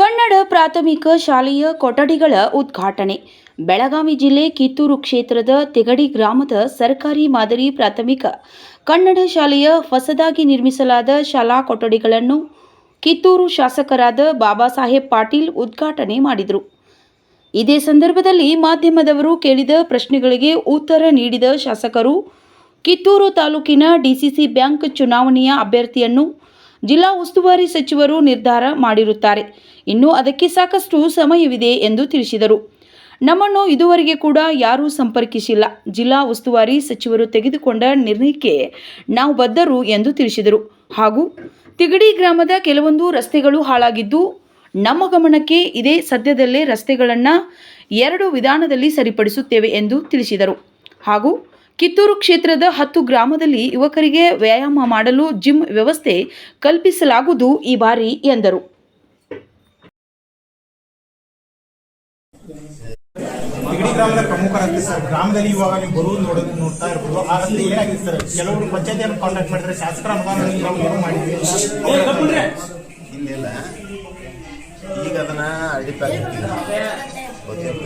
ಕನ್ನಡ ಪ್ರಾಥಮಿಕ ಶಾಲೆಯ ಕೊಠಡಿಗಳ ಉದ್ಘಾಟನೆ. ಬೆಳಗಾವಿ ಜಿಲ್ಲೆ ಕಿತ್ತೂರು ಕ್ಷೇತ್ರದ ತೆಗಡಿ ಗ್ರಾಮದ ಸರ್ಕಾರಿ ಮಾದರಿ ಪ್ರಾಥಮಿಕ. ಕನ್ನಡ ಶಾಲೆಯ ಹೊಸದಾಗಿ ನಿರ್ಮಿಸಲಾದ ಶಾಲಾ ಕೊಠಡಿಗಳನ್ನು ಕಿತ್ತೂರು ಶಾಸಕರಾದ ಬಾಬಾ ಸಾಹೇಬ್ ಪಾಟೀಲ್ ಉದ್ಘಾಟನೆ ಮಾಡಿದರು. ಇದೇ ಸಂದರ್ಭದಲ್ಲಿ ಮಾಧ್ಯಮದವರು ಕೇಳಿದ ಪ್ರಶ್ನೆಗಳಿಗೆ ಉತ್ತರ ನೀಡಿದ ಶಾಸಕರು, ಕಿತ್ತೂರು ತಾಲೂಕಿನ ಡಿಸಿಸಿ ಬ್ಯಾಂಕ್ ಚುನಾವಣೆಯ ಅಭ್ಯರ್ಥಿಯನ್ನು ಜಿಲ್ಲಾ ಉಸ್ತುವಾರಿ ಸಚಿವರು ನಿರ್ಧಾರ ಮಾಡಿರುತ್ತಾರೆ. ಇನ್ನು ಅದಕ್ಕೆ ಸಾಕಷ್ಟು ಸಮಯವಿದೆ ಎಂದು ತಿಳಿಸಿದರು. ನಮ್ಮನ್ನು ಇದುವರೆಗೆ ಕೂಡ ಯಾರೂ ಸಂಪರ್ಕಿಸಿಲ್ಲ. ಜಿಲ್ಲಾ ಉಸ್ತುವಾರಿ ಸಚಿವರು ತೆಗೆದುಕೊಂಡ ನಿರ್ಣಯಕ್ಕೆ ನಾವು ಬದ್ಧರು ಎಂದು ತಿಳಿಸಿದರು. ಹಾಗೂ ತಿಗಡಿ ಗ್ರಾಮದ ಕೆಲವೊಂದು ರಸ್ತೆಗಳು ಹಾಳಾಗಿದ್ದು, ನಮ್ಮ ಗಮನಕ್ಕೆ ಇದೇ ಸದ್ಯದಲ್ಲೇ ರಸ್ತೆಗಳನ್ನು ಎರಡು ವಿಧಾನದಲ್ಲಿ ಸರಿಪಡಿಸುತ್ತೇವೆ ಎಂದು ತಿಳಿಸಿದರು. ಹಾಗೂ ಕಿತ್ತೂರು ಕ್ಷೇತ್ರದ ಹತ್ತು ಗ್ರಾಮದಲ್ಲಿ ಯುವಕರಿಗೆ ವ್ಯಾಯಾಮ ಮಾಡಲು ಜಿಮ್ ವ್ಯವಸ್ಥೆ ಕಲ್ಪಿಸಲಾಗುವುದು ಈ ಬಾರಿ ಎಂದರು. ಇಡೀ ಗ್ರಾಮದ ಪ್ರಮುಖ ರಸ್ತೆ ಸರ್. ಗ್ರಾಮದಲ್ಲಿ ಇವಾಗ ನೀವು ಬರುವುದು ನೋಡ ನೋಡ್ತಾ ಇರ್ಬೋದು. ಆ ರಸ್ತೆ ಏನಾಗಿದೆ ಸರ್? ಕೆಲವರು ಪಂಚಾಯತಿಯನ್ನು ಕಾಂಟ್ಯಾಕ್ಟ್ ಮಾಡಿದ್ರೆ ಶಾಸಕರ ಅನುದಾನದಲ್ಲಿ ನಾವು ಏನು ಮಾಡಿದ್ವಿ ಈಗ ಅದನ್ನ ಅಡಿಪಾಗಿ ಬಹುತೇಕ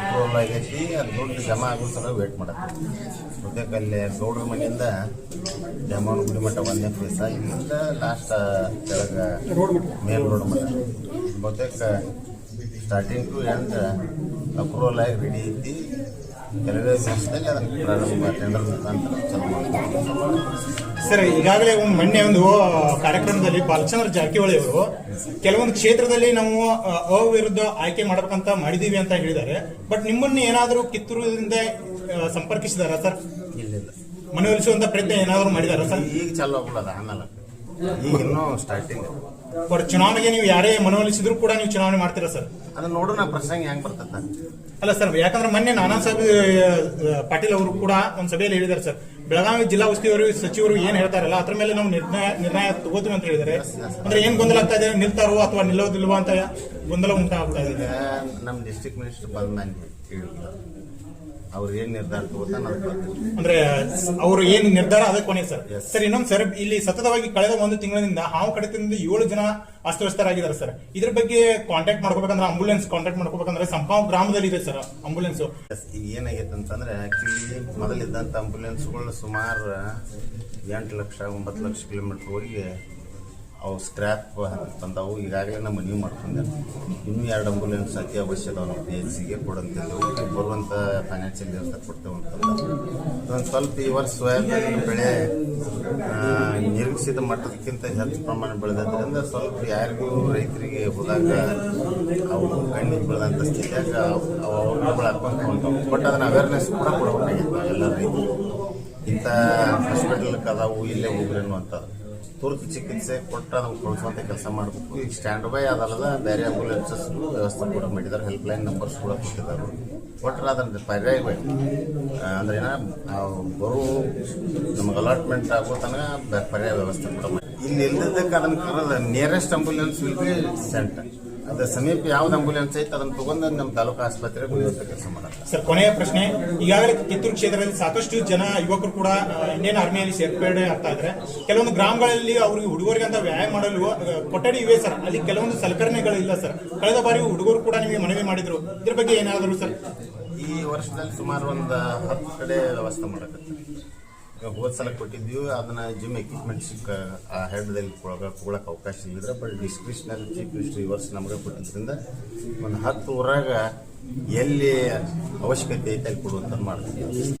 ಅಪ್ರೂವಲ್ ಆಗೈತಿ, ಅದು ದುಡ್ಡು ಜಮಾ ಆಗೋ ಸಲ ವೇಟ್ ಮಾಡತ್ತೆ. ಬಹುತೇಕ ಅಲ್ಲಿ ಗೌಡ್ರ ಮನೆಯಿಂದ ಜಮಾವನ ಗುಡಿ ಮಟ್ಟ ಒಂದನೇ ಪ್ಲೇಸ ಇಲ್ಲಿಂದ ಲಾಸ್ಟ್ ಕೆಳಗೆ ಮೇಲ್ ರೋಡ್ ಮಟ್ಟ ಬಹುತೇಕ ಸ್ಟಾರ್ಟಿಂಗ್ ಟು ಎಂಡ್ ಅಪ್ರೂವಲ್ ಆಗಿ ರೆಡಿ ಐತಿ. ಅದನ್ನು ಪ್ರಾರಂಭ ಟೆಂಡರ್ ಮುಖಾಂತರ ಸರ್, ಈಗಾಗಲೇ ಒಂದು ಮೊನ್ನೆ ಒಂದು ಕಾರ್ಯಕ್ರಮದಲ್ಲಿ ಬಾಲಚಂದ್ರ ಜಾರಕಿಹೊಳಿ ಅವರು ಕೆಲವೊಂದು ಕ್ಷೇತ್ರದಲ್ಲಿ ನಾವು ಅವಿರುದ್ಧ ಆಯ್ಕೆ ಮಾಡಬೇಕಂತ ಮಾಡಿದೀವಿ ಅಂತ ಹೇಳಿದ್ದಾರೆ. ಬಟ್ ನಿಮ್ಮನ್ನು ಏನಾದರೂ ಕಿತ್ತೂರಿಂದ ಸಂಪರ್ಕಿಸಿದಾರ ಸರ್? ಮನವೊಲಿಸುವಂತ ಪ್ರಯತ್ನ ಏನಾದರೂ ಮಾಡಿದಾರ ಸರ್? ಈಗ ಚಾಲು ಆಮೇಲೆ. ಈಗ ಇನ್ನೂ ಸ್ಟಾರ್ಟಿಂಗ್ ಬಟ್ ಚುನಾವಣೆಗೆ ನೀವು ಯಾರೇ ಮನವೊಲಿಸಿದ್ರು ಕೂಡ ನೀವು ಚುನಾವಣೆ ಮಾಡ್ತೀರಾ ಸರ್? ಅದನ್ನ ನೋಡೋಣ ಪ್ರಸಂಗ ಹೆಂಗ್ ಬರ್ತದ ಅಲ್ಲ ಸರ್ ಯಾಕಂದ್ರೆ ಮೊನ್ನೆ ನಾನಾ ಸಾಹೇಬ್ ಪಾಟೀಲ್ ಅವರು ಕೂಡ ಒಂದು ಸಭೆಯಲ್ಲಿ ಹೇಳಿದ್ದಾರೆ ಸರ್. ಬೆಳಗಾವಿ ಜಿಲ್ಲಾ ಉಸ್ತುವಾರಿ ಸಚಿವರು ಏನ್ ಹೇಳ್ತಾರಲ್ಲ ಅದ್ರ ಮೇಲೆ ನಾವು ನಿರ್ಣಯ ನಿರ್ಣಯ ತಗೋತೀವಿ ಅಂತ ಹೇಳಿದ್ದಾರೆ. ಅಂದ್ರೆ ಏನ್ ಗೊಂದಲ ಆಗ್ತಾ ಇದೆ? ನಿಲ್ತಾರೋ ಅಥವಾ ನಿಲ್ಲೋದಿಲ್ವಾ ಅಂತ ಗೊಂದಲ ಉಂಟಾಗ್ತಾ ಇದೆ? ನಮ್ಮ ಡಿಸ್ಟ್ರಿಕ್ಟ್ ಮಿನಿಸ್ಟರ್ ಬಂದ ಹೇಳಿಲ್ಲ ಅವ್ರು ಏನ್ ನಿರ್ಧಾರ ತಗೋತಾನ ಅದ್ ಅಂದ್ರೆ ಅವರು ಏನ್ ನಿರ್ಧಾರ ಅದೇ ಕೊನೆ ಸರ್. ಸರ್ ಇನ್ನೊಂದು ಸರ್ ಇಲ್ಲಿ ಸತತವಾಗಿ ಕಳೆದ ಒಂದು ತಿಂಗಳಿಂದ ಹಾವು ಕಡಿತದಿಂದ ಏಳು ಜನ ಅಸ್ತವ್ಯಸ್ತರಾಗಿದ್ದಾರೆ ಸರ್. ಇದ್ರ ಬಗ್ಗೆ ಕಾಂಟ್ಯಾಕ್ಟ್ ಮಾಡ್ಕೋಬೇಕಂದ್ರೆ ಆಂಬುಲೆನ್ಸ್ ಕಾಂಟ್ಯಾಕ್ಟ್ ಮಾಡ್ಕೋಬೇಕಂದ್ರೆ ಸಂಪಾವ್ ಗ್ರಾಮದಲ್ಲಿ ಇದೆ ಸರ್ ಆಂಬುಲೆನ್ಸ್ Yes, ಈಗ ಏನಾಗೈತೆ ಅಂತಂದ್ರೆ ಆಕ್ಚುಲಿ ಮೊದಲಿದ್ದಂಥ ಆಂಬುಲೆನ್ಸ್ಗಳು ಸುಮಾರು ಎಂಟು ಲಕ್ಷ ಒಂಬತ್ತು ಲಕ್ಷ ಕಿಲೋಮೀಟರ್ ಹೋಗಿ ಅವು ಸ್ಕ್ರ್ಯಾಪ್ ತಂದವು. ಈಗಾಗಲೇ ನಮ್ಮ ಮನವಿ ಮಾಡ್ಕೊಂಡೆ. ಇನ್ನೂ ಎರಡು ಆಂಬುಲೆನ್ಸ್ ಅತಿ ಅವಶ್ಯ ಅದಾವ ನಮ್ಮ ಪಿ ಎಚ್ ಸಿಗೆ ಕೊಡಂತಿದ್ದೆವು ಬರುವಂಥ ಫೈನಾನ್ಷಿಯಲ್ ವ್ಯವಸ್ಥೆ ಕೊಡ್ತೇವೆ ಅಂತಂದ್ರೆ ಒಂದು ಸ್ವಲ್ಪ ಈ ವರ್ಷ ಸೋಯಾಬೀನ್ ಬೆಳೆ ನಿರೀಕ್ಷಿತ ಮಟ್ಟದಕ್ಕಿಂತ ಹೆಚ್ಚು ಪ್ರಮಾಣ ಬೆಳೆದ್ರಿಂದ ಸ್ವಲ್ಪ ಯಾರಿಗೂ ರೈತರಿಗೆ ಹೋದಾಗ ಅವು ಕಣ್ಣಿಗೆ ಬೆಳೆದಂಥ ಸ್ಥಿತಿಯಾಗ ಅವು ಅವ್ರಗಳು ಹಾಕೊಂಡು ಹೊಂಟವು ಬಟ್ ಅದನ್ನು ಅವೇರ್ನೆಸ್ ಕೂಡ ಕೊಡಬೇಕಾಗಿತ್ತು ಎಲ್ಲ ರೈತರು. ಇಂಥ ಹಾಸ್ಪಿಟಲ್ಗೆ ಅದಾವು ಇಲ್ಲೇ ಹೋಗ್ರಿ ಅನ್ನುವಂಥದ್ದು. ತುರ್ತು ಚಿಕಿತ್ಸೆ ಕೊಟ್ಟು ಅದನ್ನು ಕಳಿಸುವಂಥ ಕೆಲಸ ಮಾಡಬೇಕು. ಈಗ ಸ್ಟ್ಯಾಂಡ್ ಬೈ ಅದಲ್ಲದ ಬೇರೆ ಆಂಬುಲೆನ್ಸಸ್ ವ್ಯವಸ್ಥೆ ಕೂಡ ಮಾಡಿದ್ದಾರೆ. ಹೆಲ್ಪ್ ಲೈನ್ ನಂಬರ್ಸ್ ಕೂಡ ಕೊಟ್ಟಿದ್ದಾರೆ. ಒಟ್ಟರೆ ಅದನ್ನು ಪರ್ಯಾಯ ಬೇಕು ಆ, ಅಂದ್ರೆ ಬರೋ ನಮಗೆ ಅಲಾಟ್ಮೆಂಟ್ ಆಗೋ ತನಕ ಪರ್ಯಾಯ ವ್ಯವಸ್ಥೆ ಕೂಡ ಮಾಡಿ. ಇಲ್ಲಿ ಇಲ್ಲದಕ್ಕೆ ಅದನ್ನು ಕರೆದ nearest ambulance will be sent ಅದು ಸಮೀಪ ಯಾವ್ದು ಆಂಬುಲೆನ್ಸ್ ಐತೆ ಅದನ್ನ ತಗೊಂಡು ನಮ್ಮ ತಾಲೂಕು ಆಸ್ಪತ್ರೆಗೆ ಕೆಲಸ ಸರ್ ಕೊನೆಯ ಪ್ರಶ್ನೆ ಈಗಾಗಲೇ ಕಿತ್ತೂರು ಕ್ಷೇತ್ರದಲ್ಲಿ ಸಾಕಷ್ಟು ಜನ ಯುವಕರು ಕೂಡ ಇಂಡಿಯನ್ ಆರ್ಮಿಯಲ್ಲಿ ಸೇರ್ಪಡೆ ಆಗ್ತಾ ಇದ್ರೆ ಕೆಲವೊಂದು ಗ್ರಾಮಗಳಲ್ಲಿ ಅವ್ರಿಗೆ ಹುಡುಗರಿಗೆ ಅಂತ ವ್ಯಾಯಾಮ ಮಾಡಲು ಕೊಠಡಿ ಇವೆ ಸರ್ ಅಲ್ಲಿ ಕೆಲವೊಂದು ಸಲಕರಣೆಗಳು ಇಲ್ಲ ಸರ್. ಕಳೆದ ಬಾರಿ ಹುಡುಗರು ಕೂಡ ನಿಮಗೆ ಮನವಿ ಮಾಡಿದ್ರು. ಇದ್ರ ಬಗ್ಗೆ ಏನಾದರೂ ಸರ್? ಈ ವರ್ಷದಲ್ಲಿ ಸುಮಾರು ಒಂದು ಹತ್ತು ಕಡೆ ವ್ಯವಸ್ಥೆ ಮಾಡಕತ್ತೆ ಹೋದ ಸಲ ಕೊಟ್ಟಿದ್ದೀವಿ, ಅದನ್ನ ಜಿಮ್ ಎಕ್ವಿಪ್ಮೆಂಟ್ ಸಿಕ್ಕ ಆ ಹೆಡ್ದಲ್ಲಿ ಕೊಡೋಕೆ ಅವಕಾಶ ಇಲ್ಲಿದ್ರೆ ಬಟ್ ಡಿಸ್ಕ್ರಿಪ್ಷನಲ್ಲಿ ಚೀಫ್ ಮಿನಿಸ್ಟರ್ ಈ ನಮಗೆ ಕೊಟ್ಟಿದ್ರಿಂದ ಒಂದು ಹತ್ತು ಊರಾಗ ಎಲ್ಲಿ ಅವಶ್ಯಕತೆ ಐತೆ ಅಲ್ಲಿ ಕೊಡುವಂಥದ್ದು ಮಾಡ್ತೀವಿ